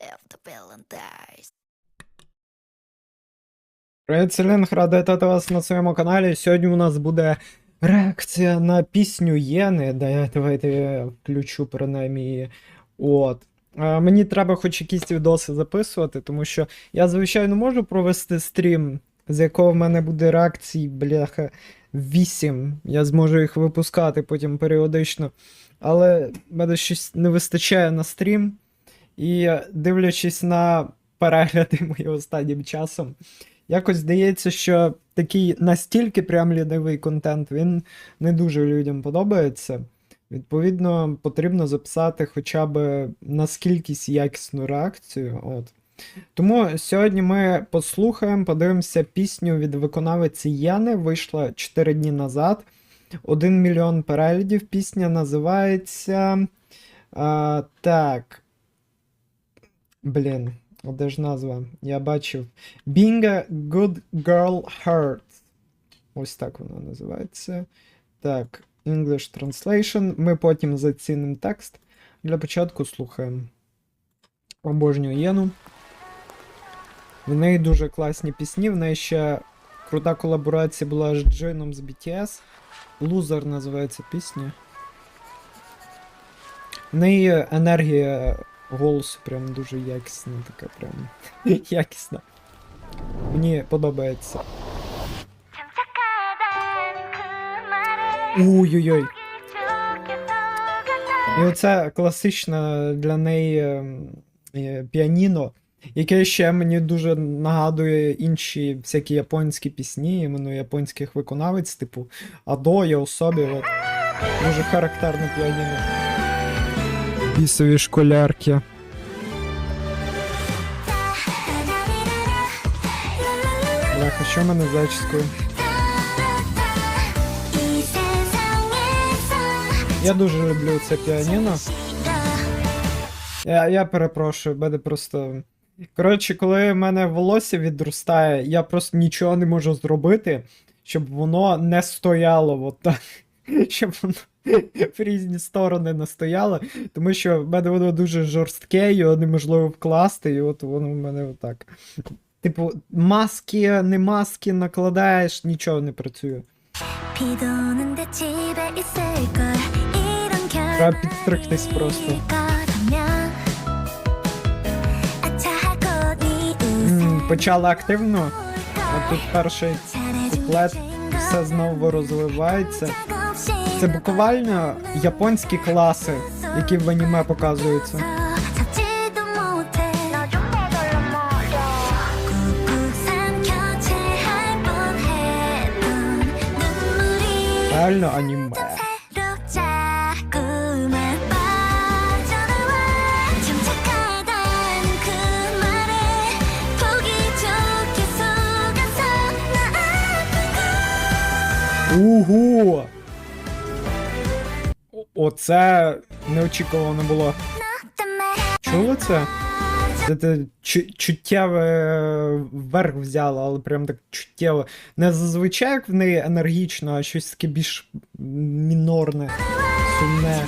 The Valentine's. Привіт, Селін, радий вас на своєму каналі. Сьогодні у нас буде реакція на пісню Єни. Давайте я включу принаймні. От. Мені треба хоч якісь відоси записувати, тому що я, звичайно, можу провести стрім, з якого в мене буде реакцій, бляха, 8. Я зможу їх випускати потім періодично. Але мене щось не вистачає на стрім. І дивлячись на перегляди мої останнім часом, якось здається, що такий настільки прям лінивий контент, він не дуже людям подобається. Відповідно, потрібно записати хоча б наскількись якісну реакцію. От. Тому сьогодні ми послухаємо, подивимося пісню від виконавиці Яни. Вийшла 4 дні назад. 1 мільйон переглядів. Пісня називається. А, так. Блін, де ж назва? Я бачив. Being a Good Girl Heart. Ось так вона називається. Так, English Translation. Ми потім зацінимо текст. Для початку слухаємо. Обожнюю Єну. В неї дуже класні пісні. В неї ще крута колаборація була з Джином з BTS. Loser називається пісня. В неї енергія голосу прям дуже якісна, така прям якісна. Мені подобається. Ой-ой-ой. І оце класичне для неї ем, е, піаніно, яке ще мені дуже нагадує інші всякі японські пісні, іменно японських виконавець, типу Адо, я особі. От. Дуже характерне піаніно. Бісові школярки. Бляха, що мене з зачіскою? Я дуже люблю це піаніно. Я, я перепрошую, мене просто. Коротше, коли в мене волосся відростає, я просто нічого не можу зробити, щоб воно не стояло от. щоб воно в різні сторони настояло, тому що в мене воно дуже жорстке, його неможливо вкласти, і от воно в мене отак. Типу, маски, не маски накладаєш, нічого не працює. Треба підстригтись просто. Почала активно. От тут перший куплет все знову розвивається. Це буквально японські класи, які в аніме показуються. Реально аніме. Ого! Оце неочікувано було. Чули це? Це, це чуттєве вверх взяло, але прям так чуттєво. Не зазвичай як в неї енергічно, а щось таке більш мінорне, сумне.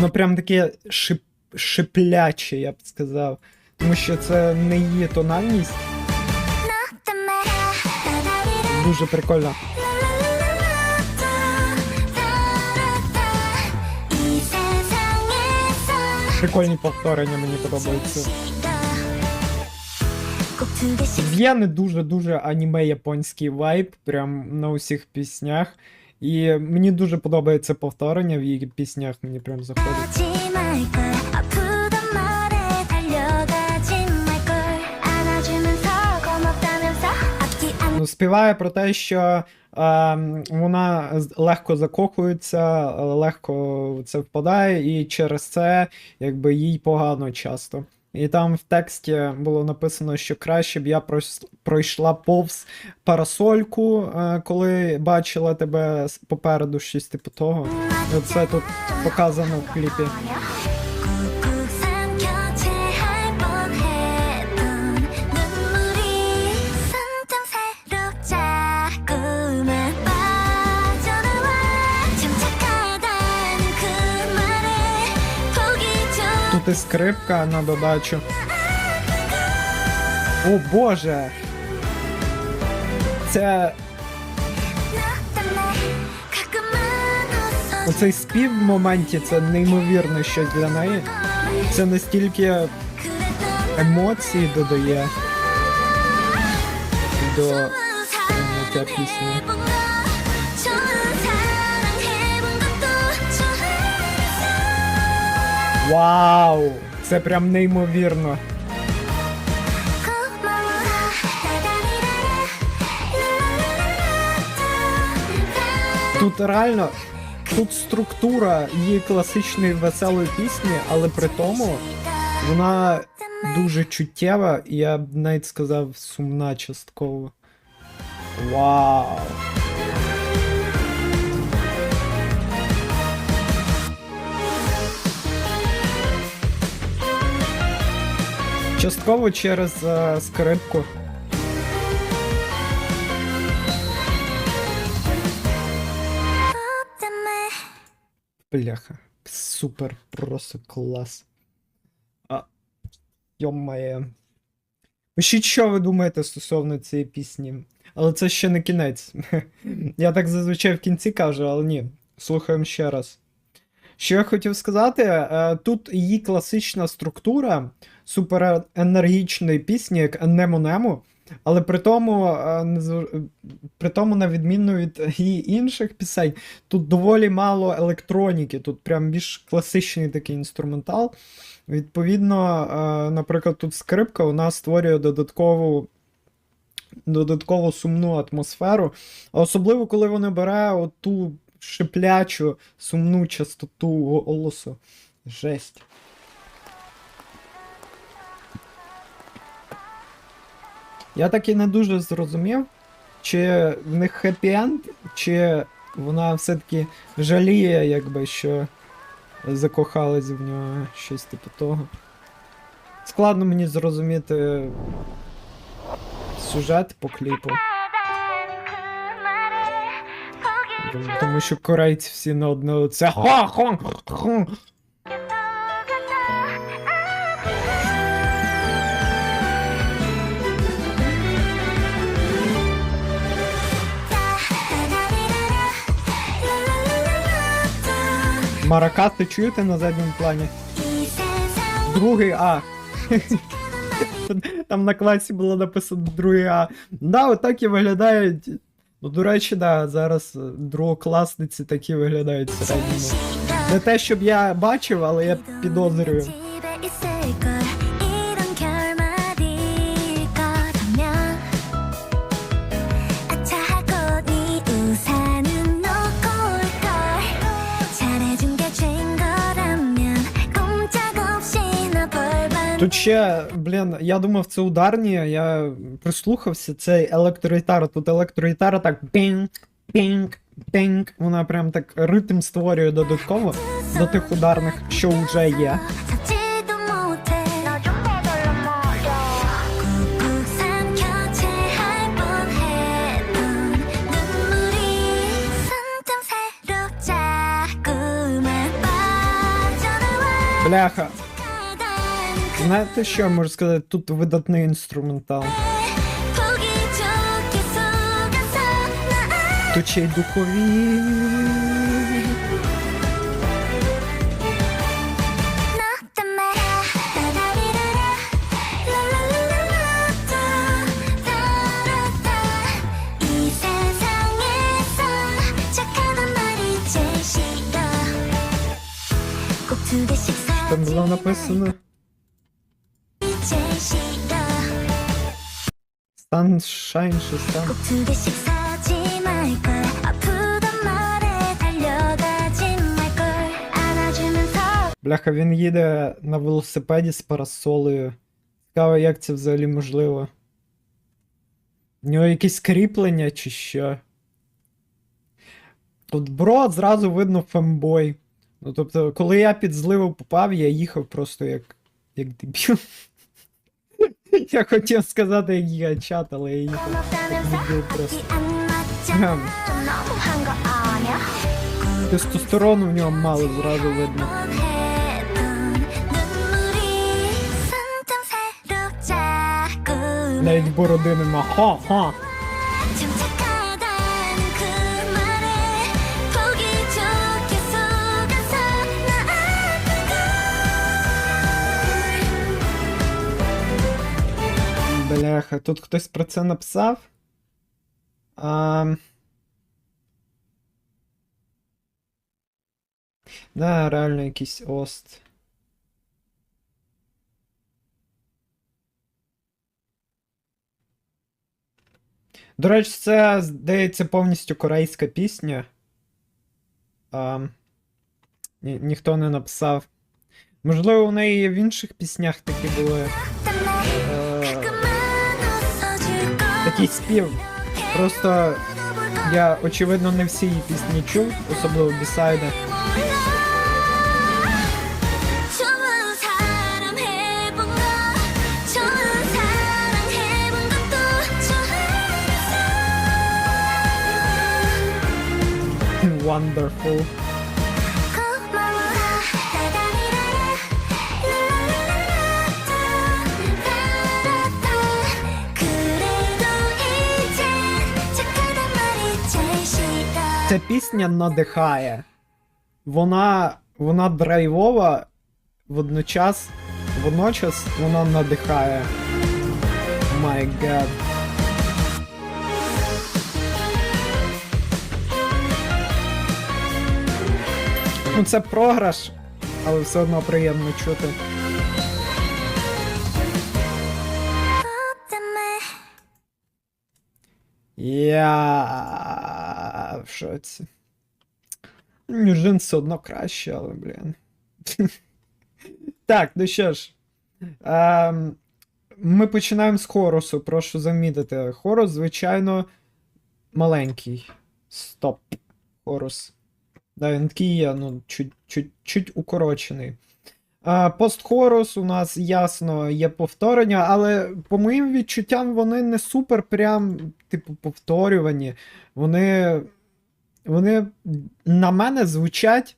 Ну прям таке шип... шипляче, я б сказав тому що це не її тональність. Дуже прикольно. Прикольні повторення мені подобаються. Є не дуже-дуже аніме японський вайб, прям на усіх піснях. І мені дуже подобається повторення в її піснях, мені прям заходить. Співає про те, що е, вона легко закохується, легко це впадає, і через це якби їй погано часто. І там в тексті було написано, що краще б я пройшла повз парасольку, е, коли бачила тебе попереду щось типу того. Це тут показано в кліпі. Тут скрипка на додачу. О боже! Це оцей спів в моменті це неймовірне щось для неї. Це настільки емоцій додає до пісні. Вау! Це прям неймовірно. Тут реально, тут структура її класичної веселої пісні, але при тому вона дуже чуттєва, і я б навіть сказав сумна частково. Вау! Частково через е, скрипку. Бляха. Супер, просто клас. А, Йомає. Пишіть, що ви думаєте стосовно цієї пісні. Але це ще не кінець. Я так зазвичай в кінці кажу, але ні. Слухаємо ще раз. Що я хотів сказати, е, тут її класична структура суперенергічної пісні, як Немо Немо, але при тому, е, при тому, на відміну від її інших пісень, тут доволі мало електроніки, тут прям більш класичний такий інструментал. Відповідно, е, наприклад, тут скрипка вона створює додаткову. Додатково сумну атмосферу, особливо коли вона бере оту шиплячу, сумну частоту голосу. Жесть. Я так і не дуже зрозумів, чи в них хеппі-енд, чи вона все-таки жаліє, якби що закохалась в нього щось типу того. Складно мені зрозуміти сюжет по кліпу. Тому що корейці всі на одне це ха ха ха Маракати чуєте на задньому плані? Другий А. Там на класі було написано другий А. Да, отак і виглядають. Ну, до речі, да, зараз е, другокласниці такі виглядають. Не те, щоб я бачив, але я підозрюю. Тут ще, блін, я думав, це ударні, я прислухався, це електрогітара. Тут електрогітара так пінк, пінг, пінг. Вона прям так ритм створює додатково до тих ударних, що вже є. Бляха. Знаєте, що я можу сказати? Тут видатний інструментал. Тут духові. Там було написано. 제일 싫어 Sunshine чи Sun. 꼭 두 개씩 사지 말걸 아프단 말에 달려가지 말걸 안아주면서 Бляха, він їде на велосипеді з парасолею. Цікаво, як це взагалі можливо. У нього якесь кріплення чи що. Тут бро зразу видно фембой. Ну, тобто, коли я під зливу попав, я їхав просто як. як дебіл. Я хотів сказати гігачат, але я її просто. Тестостерону в нього мало зразу видно. Навіть бороди нема. Ха-ха! Бляха, тут хтось про це написав. А... Да, реально якийсь ост. До речі, це, здається, повністю корейська пісня. А... Ні, ніхто не написав. Можливо, у неї в інших піснях такі були. якийсь спів. Просто я, очевидно, не всі її пісні чув, особливо бісайди. Wonderful. Ця пісня надихає. Вона вона драйвова, водночас водночас вона надихає. Май oh гад. Ну це програш, але все одно приємно чути. Yeah в шоці. Нюжин все одно краще, але, блін. Так, ну що ж. Ем, ми починаємо з хорусу, прошу замітити. Хорус, звичайно, маленький. Стоп. Хорус. Да, він такий є, ну, чуть, чуть, чуть укорочений. А, постхорус у нас ясно є повторення, але по моїм відчуттям вони не супер прям, типу, повторювані. Вони, вони на мене звучать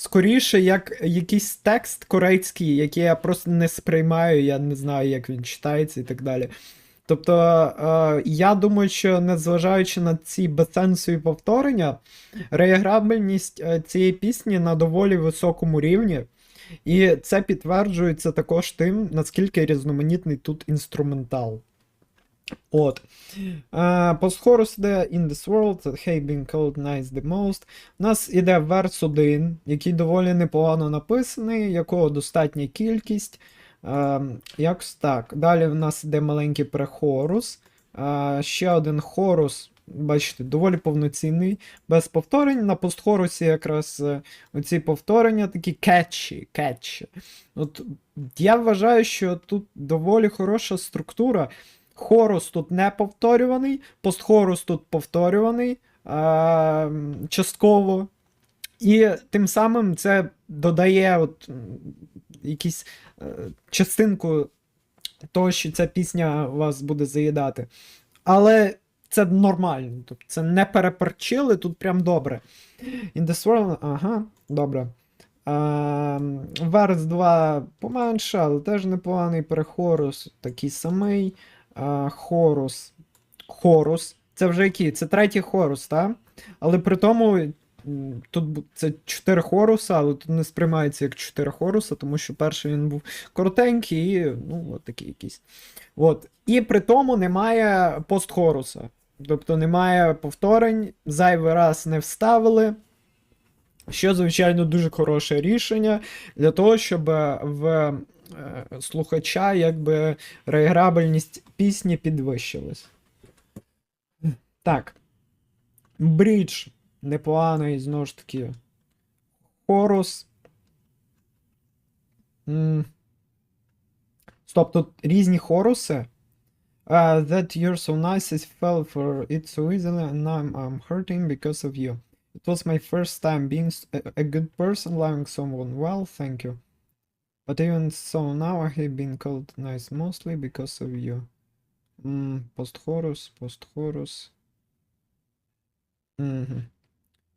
скоріше як якийсь текст корейський, який я просто не сприймаю, я не знаю, як він читається і так далі. Тобто, е, я думаю, що незважаючи на ці безсенсові повторення, реаграбельність е, цієї пісні на доволі високому рівні. І це підтверджується також тим, наскільки різноманітний тут інструментал. От. Постхорус іде In this world, have been called nice the most. У нас іде верс 1, який доволі непогано написаний, якого достатня кількість. Якось так. Далі в нас іде маленький прехорус. Ще один хорус, бачите, доволі повноцінний, без повторень. На постхорусі якраз е, оці повторення такі кетчі, кетчі. От я вважаю, що тут доволі хороша структура. Хорус тут не повторюваний, постхорус тут повторюваний а, частково. І тим самим це додає от, якісь е, частинку того, що ця пісня вас буде заїдати. Але це нормально. Тобто це не переперчили, тут прям добре. In this world, ага, добре. Верс 2 поменше, але теж непоганий перехорус, такий самий. А, хорус. Хорус. Це вже який? Це третій хорус, так? Але при тому тут це 4 хоруса, але тут не сприймається як 4 хоруса, тому що перший він був коротенький і ну, от такий якийсь. От. І при тому немає постхоруса. Тобто немає повторень, зайвий раз не вставили. Що, звичайно, дуже хороше рішення для того, щоб е, в слухача якби реаграбельність пісні підвищилась. Так. Брідж непоганий, знову ж таки. Хорус. Стоп, тут різні хоруси. Uh, that you're so nice, I fell for it so easily, and now I'm, hurting because of you. It was my first time being a good person, loving someone well, thank you. But even so, now I have been called nice mostly because of you. Mm, post-chorus, post-chorus. Mhm.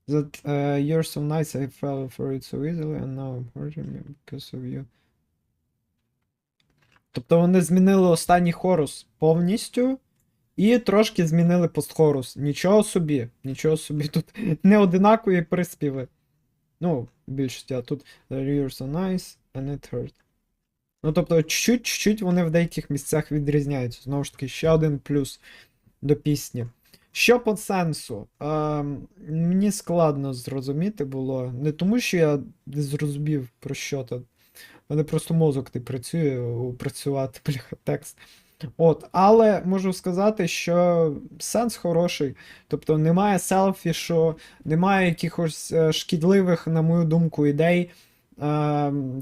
That uh, you're so nice, I fell for it so easily, and now I'm hurting me because of you. Тобто вони змінили останній хорус повністю і трошки змінили постхорус. Нічого собі, нічого собі. Тут не одинакові приспіви. Ну, в більшості, а тут Rears are nice and it. Ну, тобто, чуть-чуть, вони в деяких місцях відрізняються. Знову ж таки, ще один плюс до пісні. Що по сенсу? Е, мені складно зрозуміти було. Не тому, що я не зрозумів про що то. Мене просто мозок не працює опрацювати бляха, текст. От, але можу сказати, що сенс хороший. Тобто немає селфішу, немає якихось е, шкідливих, на мою думку, ідей.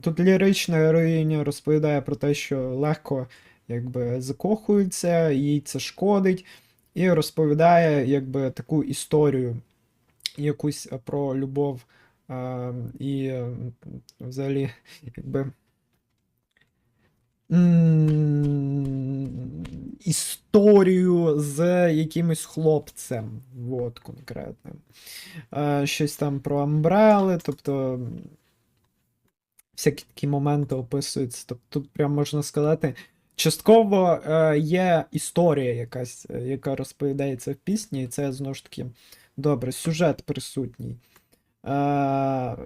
Тут лірична героїня розповідає про те, що легко якби, закохується, їй це шкодить, і розповідає якби, таку історію, якусь е, про любов і взагалі, якби. Історію з якимось хлопцем, от конкретним. Щось там про амбрели, тобто всякі такі моменти описуються. Тобто тут прям можна сказати, частково е, є історія якась, е, яка розповідається в пісні, і це знову ж таки добре, сюжет присутній. Е,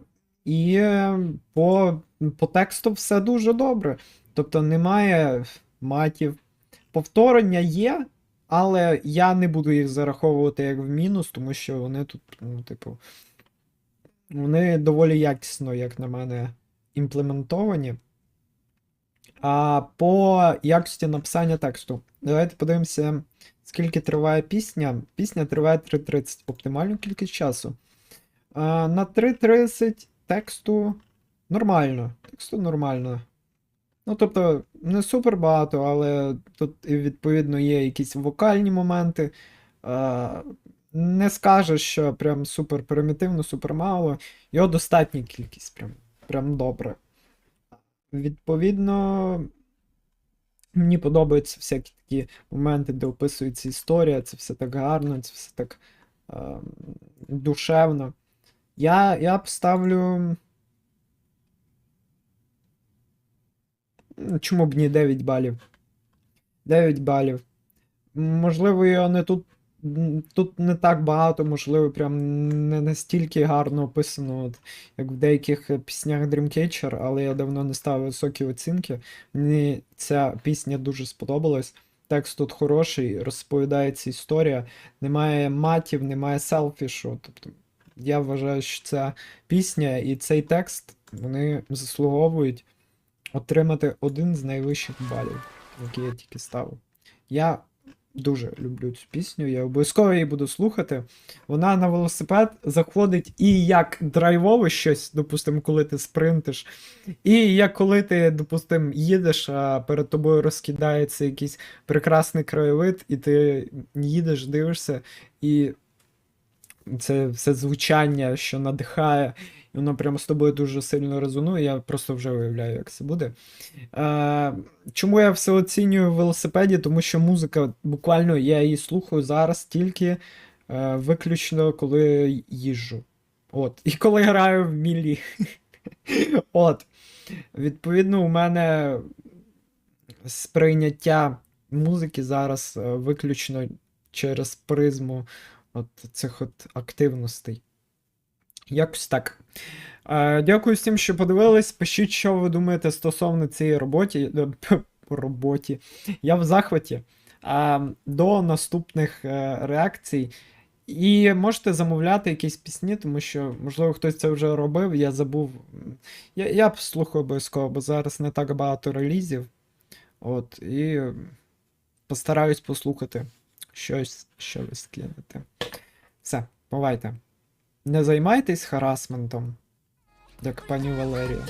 і е, по, по тексту все дуже добре. Тобто немає матів. Повторення є, але я не буду їх зараховувати як в мінус, тому що вони тут, ну, типу, вони доволі якісно, як на мене, імплементовані. А по якості написання тексту. Давайте подивимося, скільки триває пісня. Пісня триває 3.30, оптимальну кількість часу. На 3.30 тексту нормально. Тексту нормально. Ну, тобто, не супер багато, але тут відповідно є якісь вокальні моменти. Не скажеш, що прям супер примітивно, супер мало. Його достатня кількість, прям, прям добре. Відповідно, мені подобаються всякі такі моменти, де описується історія, це все так гарно, це все так е, душевно. Я, я б ставлю. м, Чому б ні 9 балів? 9 балів. Можливо, його не тут. Тут не так багато, можливо, прям не настільки гарно описано, от, як в деяких е, піснях Dreamcatcher, але я давно не ставив високі оцінки. Мені ця пісня дуже сподобалась. Текст тут хороший, розповідається історія, немає матів, немає селфішу. Тобто я вважаю, що ця пісня і цей текст вони заслуговують отримати один з найвищих балів, який я тільки ставив. Я дуже люблю цю пісню, я обов'язково її буду слухати. Вона на велосипед заходить і як драйвове щось, допустимо, коли ти спринтиш, і як коли ти, допустимо, їдеш, а перед тобою розкидається якийсь прекрасний краєвид, і ти їдеш, дивишся, і це все звучання, що надихає, і воно прямо з тобою дуже сильно резонує. Я просто вже уявляю, як це буде. Е, чому я все оцінюю в велосипеді? Тому що музика, буквально я її слухаю зараз тільки е, виключно коли їжджу. От. І коли граю в мілі. От. Відповідно, у мене сприйняття музики зараз е, виключно через призму от цих от активностей. Якось так. Дякую всім, що подивились. Пишіть, що ви думаєте стосовно цієї роботі. е, роботі. Я в захваті. До наступних е, реакцій. І можете замовляти якісь пісні, тому що, можливо, хтось це вже робив, я забув. Я, я слухаю обов'язково, бо зараз не так багато релізів. От, і постараюсь послухати щось, що ви скинете. Все, бувайте. Не займайтесь харасментом, як пані Валерія.